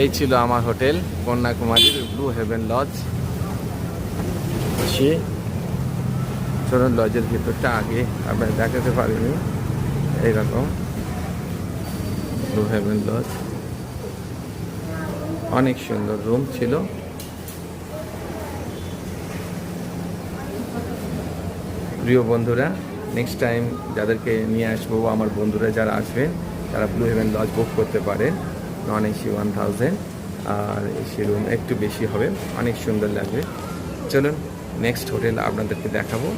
এই ছিল আমার হোটেল, কন্যাকুমারীর ব্লু হেভেন লজ সে চলুন লজের ভিতরটা আগে আপনার দেখাতে পারিনি, এইরকম। ব্লু হেভেন লজ অনেক সুন্দর রুম ছিল। প্রিয় বন্ধুরা নেক্সট টাইম যাদেরকে নিয়ে আসব, আমার বন্ধুরা যারা আসবেন, তারা ব্লু হেভেন লজ বুক করতে পারেন। নন এসি ওয়ান থাউজেন্ড, আর এসি রুম একটু বেশি হবে, অনেক সুন্দর লাগবে। চলুন নেক্সট হোটেল আপনাদেরকে দেখাবো।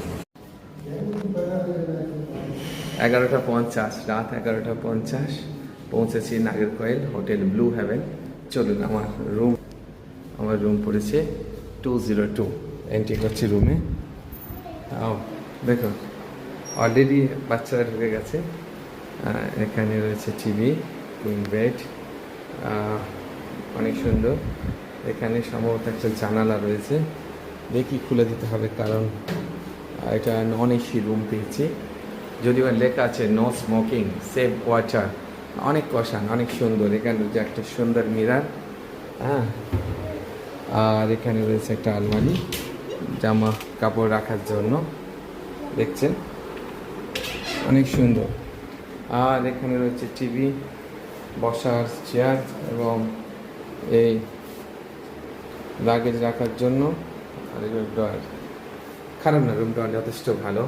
এগারোটা পঞ্চাশ, রাত এগারোটা পঞ্চাশ, পৌঁছেছি নাগেরকয়েল, হোটেল ব্লু হেভেন। চলুন, আমার রুম আমার রুম পড়েছে টু জিরো টু এন্ট্রি করছি রুমে তাও দেখুন অলরেডি বাচ্চারা ঢুকে গেছে। এখানে রয়েছে টিভি কুইন বেড অনেক সুন্দর। এখানে সম্ভবত একটা জানালা রয়েছে। দেখি খুলে দিতে হবে, কারণ এটা নন এসি রুম পেয়েছি। যদিও লেখা আছে নো স্মোকিং সেভ ওয়াটার অনেক কষান, অনেক সুন্দর। এখানে রয়েছে একটা সুন্দর মিরার। হ্যাঁ। আর এখানে রয়েছে একটা আলমারি, জামা কাপড় রাখার জন্য। দেখছেন? অনেক সুন্দর। আর এখানে রয়েছে টিভি। বসার চেয়ার এবং এই লাগেজ রাখার জন্য আর রুম ড্রয়ার খারাপ না রুম ড্রয়ার যথেষ্ট ভালো।